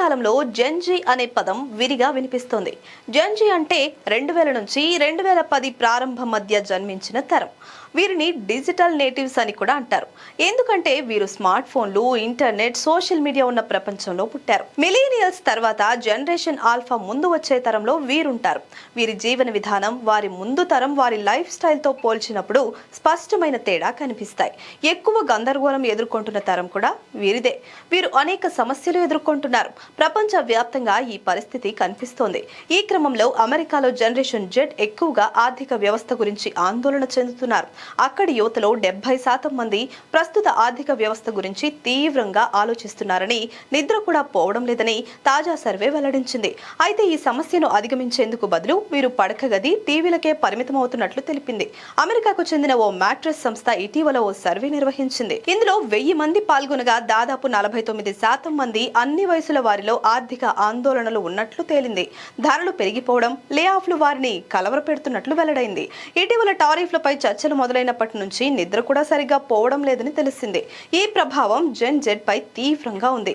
కాలంలో జెన్జీ అనే పదం విరిగా వినిపిస్తోంది. జెన్జీ అంటే రెండు వేల నుంచి రెండు వేల పది ప్రారంభం మధ్య జన్మించిన తరం. వీరిని డిజిటల్ నేటివ్స్ అని కూడా అంటారు. ఎందుకంటే వీరు స్మార్ట్ ఫోన్లు ఇంటర్నెట్ సోషల్ మీడియా ఉన్న ప్రపంచంలో పుట్టారు. మిలీనియల్స్ తర్వాత జనరేషన్ ఆల్ఫా ముందు వచ్చే తరంలో వీరుంటారు. వీరి జీవన విధానం వారి ముందు తరం వారి లైఫ్ స్టైల్తో పోల్చినప్పుడు స్పష్టమైన తేడా కనిపిస్తాయి. ఎక్కువ గందరగోళం ఎదుర్కొంటున్న తరం కూడా వీరిదే. వీరు అనేక సమస్యలు ఎదుర్కొంటున్నారు. ప్రపంచ వ్యాప్తంగా ఈ పరిస్థితి కనిపిస్తోంది. ఈ క్రమంలో అమెరికాలో జనరేషన్ జెడ్ ఎక్కువగా ఆర్థిక వ్యవస్థ గురించి ఆందోళన చెందుతున్నారు. అక్కడి యువతలో డెబ్బై శాతం మంది ప్రస్తుత ఆర్థిక వ్యవస్థ గురించి తీవ్రంగా ఆలోచిస్తున్నారని నిద్ర కూడా పోవడం లేదని తాజా సర్వే వెల్లడించింది. అయితే ఈ సమస్యను అధిగమించేందుకు బదులు వీరు పడక గది టీవీలకే పరిమితమవుతున్నట్లు తెలిపింది. అమెరికాకు చెందిన ఓ మ్యాట్రెస్ సంస్థ ఇటీవల ఓ సర్వే నిర్వహించింది. ఇందులో వెయ్యి మంది పాల్గొనగా దాదాపు నలభై తొమ్మిది శాతం మంది అన్ని వయసుల వారిలో ఆర్థిక ఆందోళనలు ఉన్నట్లు తేలింది. ధరలు పెరిగిపోవడం లే ఆఫ్లు వారిని కలవరపెడుతున్నట్లు వెల్లడైంది. ఇటీవల టారీఫ్లపై చర్చలు మొదలైనప్పటి నుంచి నిద్ర కూడా సరిగ్గా పోవడం లేదని తెలిసింది. ఈ ప్రభావం జెన్ జెడ్ పై తీవ్రంగా ఉంది.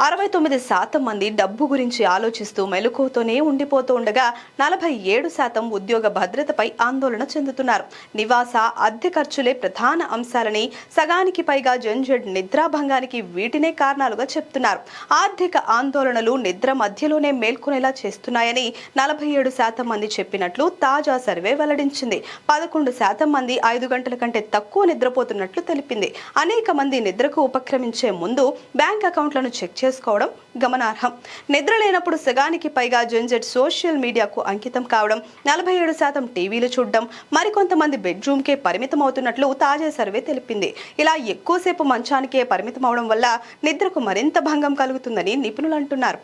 అరవై తొమ్మిది శాతం మంది డబ్బు గురించి ఆలోచిస్తూ మెలకువతోనే ఉండిపోతూ ఉండగా నలభై ఏడు శాతం ఉద్యోగ భద్రతపై ఆందోళన చెందుతున్నారు. నివాస అద్దె ఖర్చులే ప్రధాన అంశాలని సగానికి పైగా జంజెడ్ నిద్రాభంగానికి వీటినే కారణాలుగా చెప్తున్నారు. ఆర్థిక ఆందోళనలు నిద్ర మధ్యలోనే మేల్కొనేలా చేస్తున్నాయని నలభై ఏడు శాతం మంది చెప్పినట్లు తాజా సర్వే వెల్లడించింది. పదకొండు శాతం మంది ఐదు గంటల కంటే తక్కువ నిద్రపోతున్నట్లు తెలిపింది. అనేక మంది నిద్రకు ఉపక్రమించే ముందు బ్యాంక్ అకౌంట్లను చెక్ చేసుకోవడం గమనార్హం. నిద్ర లేనప్పుడు సగానికి పైగా జెన్జెట్ సోషల్ మీడియాకు అంకితం కావడం నలభై ఏడు శాతం టీవీలు చూడడం మరికొంతమంది బెడ్రూమ్కే పరిమితం అవుతున్నట్లు తాజా సర్వే తెలిపింది. ఇలా ఎక్కువసేపు మంచానికే పరిమితం అవడం వల్ల నిద్రకు మరింత భంగం కలుగుతుందని నిపుణులు అంటున్నారు.